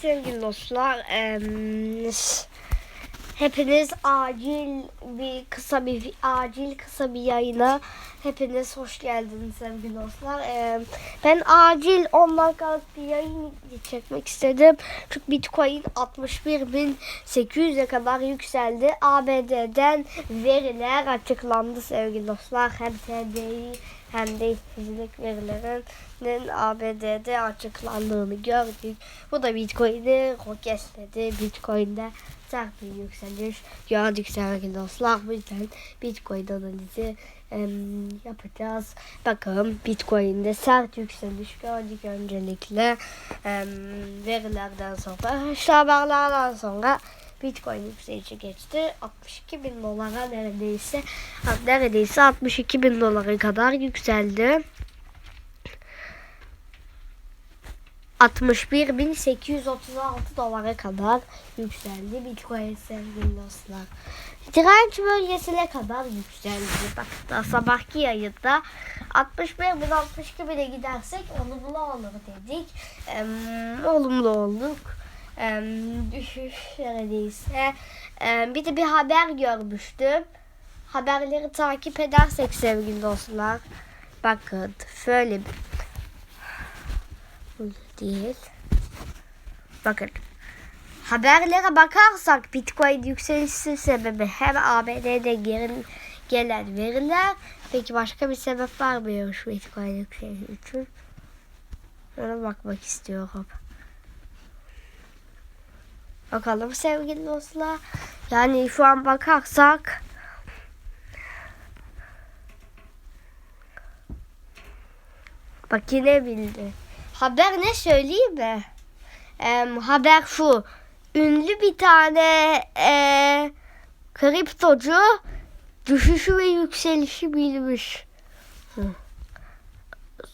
sevgili dostlar. Em, hepiniz acil bir kısa bir acil kısa bir yayına hepiniz hoş geldiniz sevgili dostlar. Em, ben acil 10 dakikalık bir yayın çekmek istedim. Çünkü Bitcoin 61.800'e kadar yükseldi. ABD'den veriler açıklandı sevgili dostlar. Hem TDI hem de fizik verilerinin ABD'de açıklandığını gördük. Bu da Bitcoin'i roketledi. Bitcoin'de sert bir yükseliş gördük sevgili dostlar. Bu yüzden Bitcoin analizi em, yapacağız. Bakalım Bitcoin'de sert yükseliş gördük öncelikle. Em, verilerden sonra, haberlerden sonra Bitcoin yükselişe geçti. 62 bin dolara neredeyse neredeyse 62 bin dolara kadar yükseldi. 61.836 dolara kadar yükseldi Bitcoin sevgili dostlar. Direnç bölgesine kadar yükseldi. Bak da sabahki yayında 61 bin 62 bine gidersek olumlu olur dedik. Em, olumlu olduk. Düşüş neredeyse. Bir de bir haber görmüştüm. Haberleri takip edersek sevgili dostlar. Bakın şöyle bir değil. Bakın. Haberlere bakarsak Bitcoin yükselişi sebebi hem ABD'de geri, gelen veriler. Peki başka bir sebep var mı şu Bitcoin yükselişi için? Ona bakmak istiyorum. Bakalım sevgili dostlar. Yani şu an bakarsak Bak yine bildi. Haber ne söyleyeyim mi? Em, haber şu. Ünlü bir tane e, kriptocu düşüşü ve yükselişi bilmiş.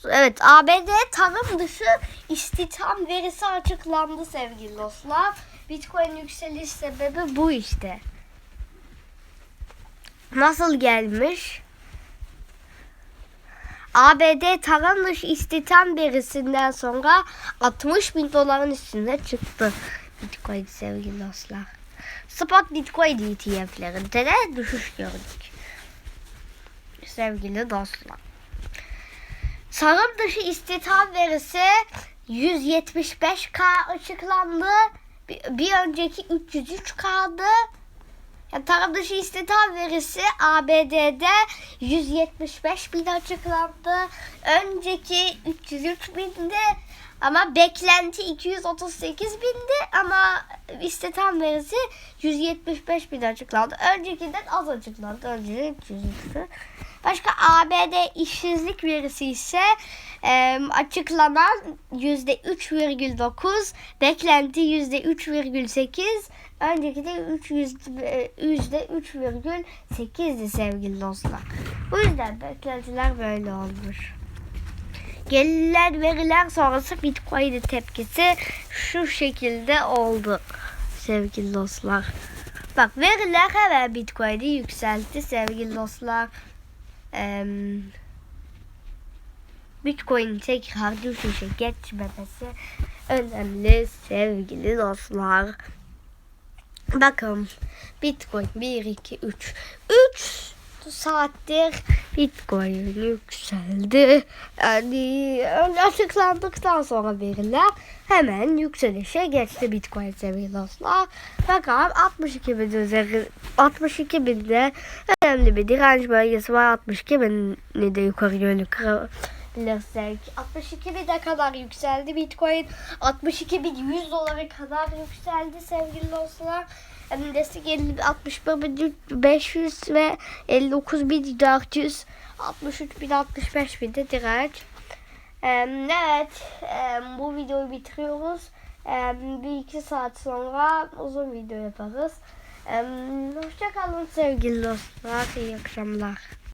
Evet ABD tarım dışı istihdam verisi açıklandı sevgili dostlar. Bitcoin yükseliş sebebi bu işte. Nasıl gelmiş? ABD tarım dışı istihdam verisinden sonra 60 bin doların üstüne çıktı Bitcoin sevgili dostlar. Spot Bitcoin ETF'lerinde de düşüş gördük. Sevgili dostlar. Tarım dışı istihdam verisi 175K açıklandı. Bir, önceki 303K'dı. Yani tarım dışı istihdam verisi ABD'de 175 bin açıklandı. Önceki 303 bindi ama beklenti 238 bindi ama istihdam verisi 175 bin açıklandı. Öncekinden az açıklandı. Önce 303'tü. Başka ABD işsizlik verisi ise e, açıklanan %3,9, beklenti %3,8, önceki de 3 %3,8'di sevgili dostlar. Bu yüzden beklentiler böyle olmuş. Gelen veriler sonrası Bitcoin'in tepkisi şu şekilde oldu sevgili dostlar. Bak veriler hemen Bitcoin'i yükseltti sevgili dostlar. Ee, Bitcoin tekrar düşüşe geçmemesi önemli sevgili dostlar. Bakın Bitcoin 1, 2, 3. 3 saattir Bitcoin yükseldi. Yani açıklandıktan sonra veriler hemen yükselişe geçti Bitcoin sevgili dostlar. Bakalım 62 bin üzeri 62 binde önemli bir direnç bölgesi var. 62 bini de yukarı yönlü kırabilirsek. 62 bine kadar yükseldi Bitcoin. 62 bin 100 dolara kadar yükseldi sevgili dostlar. Destek 61.500 ve 59.400 63.000 65.000 de direnç. Evet bu videoyu bitiriyoruz. Bir iki saat sonra uzun video yaparız. Hoşçakalın sevgili dostlar. İyi akşamlar.